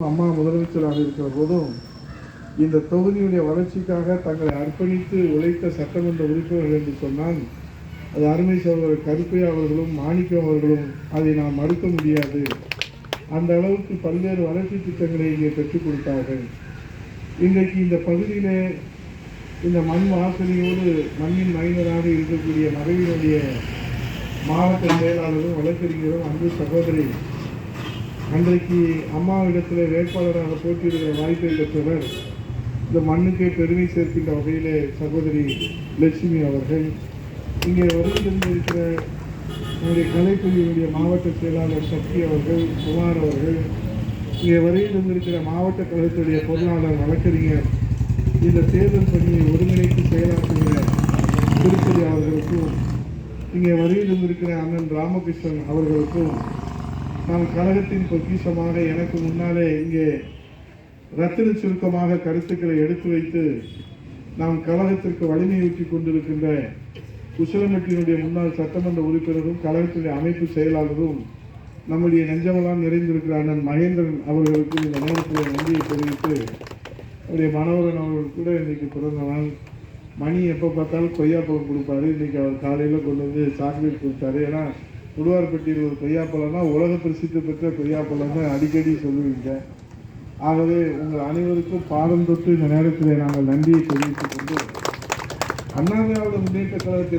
அம்மா முதலமைச்சராக இருக்கிற போதும் இந்த தொகுதியுடைய வளர்ச்சிக்காக தங்களை அர்ப்பணித்து உழைத்த சட்டமன்ற உறுப்பினர்கள் என்று சொன்னால் அது அருமை சகோதரர் கருப்பை அவர்களும் மாணிக்கம் அவர்களும் அதை நாம் மறுக்க முடியாது. அந்த அளவுக்கு பல்வேறு வளர்ச்சி திட்டங்களை இங்கே பெற்றுக் கொடுத்தார்கள். இன்றைக்கு இந்த பகுதியிலே இந்த மண் வாசனையோடு மண்ணின் மைந்தராக இருக்கக்கூடிய மறைவினுடைய மாவட்ட செயலாளரும் வழக்கறிஞரும் அன்பு சகோதரி அன்றைக்கு அம்மாவிடத்தில் வேட்பாளராக போட்டியிடுகிற வாய்ப்பை பெற்றவர் இந்த மண்ணுக்கே பெருமை சேர்க்கின்ற வகையிலே சகோதரி லட்சுமி அவர்கள். இங்கே வருகின்றிருக்கிற நம்முடைய கலைப்பிரிவுடைய மாவட்ட செயலாளர் சக்தி அவர்கள் குமார் அவர்கள் இங்கே வருகின்றிருக்கிற மாவட்ட கழகத்துடைய பொருளாளர் வழக்கறிஞர் இந்த தேர்தல் பணியை ஒருங்கிணைத்து செயலாற்றுகிற திருப்பதி அவர்களுக்கும் இங்கே வருகின்றிருக்கிற அண்ணன் ராமகிருஷ்ணன் அவர்களுக்கும் நான் கழகத்தின் பொக்கிஷமாக எனக்கு முன்னாலே இங்கே ரத்தின சுருக்கமாக கருத்துக்களை எடுத்து வைத்து நாம் கழகத்திற்கு வலிமையூட்டி கொண்டிருக்கின்ற குசலமட்டியினுடைய முன்னாள் சட்டமன்ற உறுப்பினரும் கழகத்தினுடைய அமைப்பு செயலாளரும் நம்முடைய நெஞ்சமெல்லாம் நிறைந்திருக்கிற அண்ணன் மகேந்திரன் அவர்களுக்கு இந்த நேரத்தில் நன்றியை தெரிவித்து அவருடைய மனோகரன் அவர்கள் கூட இன்றைக்கு பிறந்த நாள். மணி எப்போ பார்த்தாலும் கொய்யாப்பழம் கொடுப்பாரு. இன்றைக்கி அவர் காலையில் கொண்டு வந்து சாக்லேட் கொடுத்தாரு. ஏன்னா உடுவார்பட்டியில் ஒரு கொய்யாப்பழம்னா உலக பிரசித்தி பெற்ற கொய்யாப்பழம் தான் அடிக்கடி சொல்லுவீங்க. ஆகவே உங்கள் அனைவருக்கும் பாதம் தொட்டு இந்த நேரத்தில் நாங்கள் நன்றியை தெரிவித்துக் கொண்டு அண்ணா முன்னேற்ற கழகத்தை பொறுத்த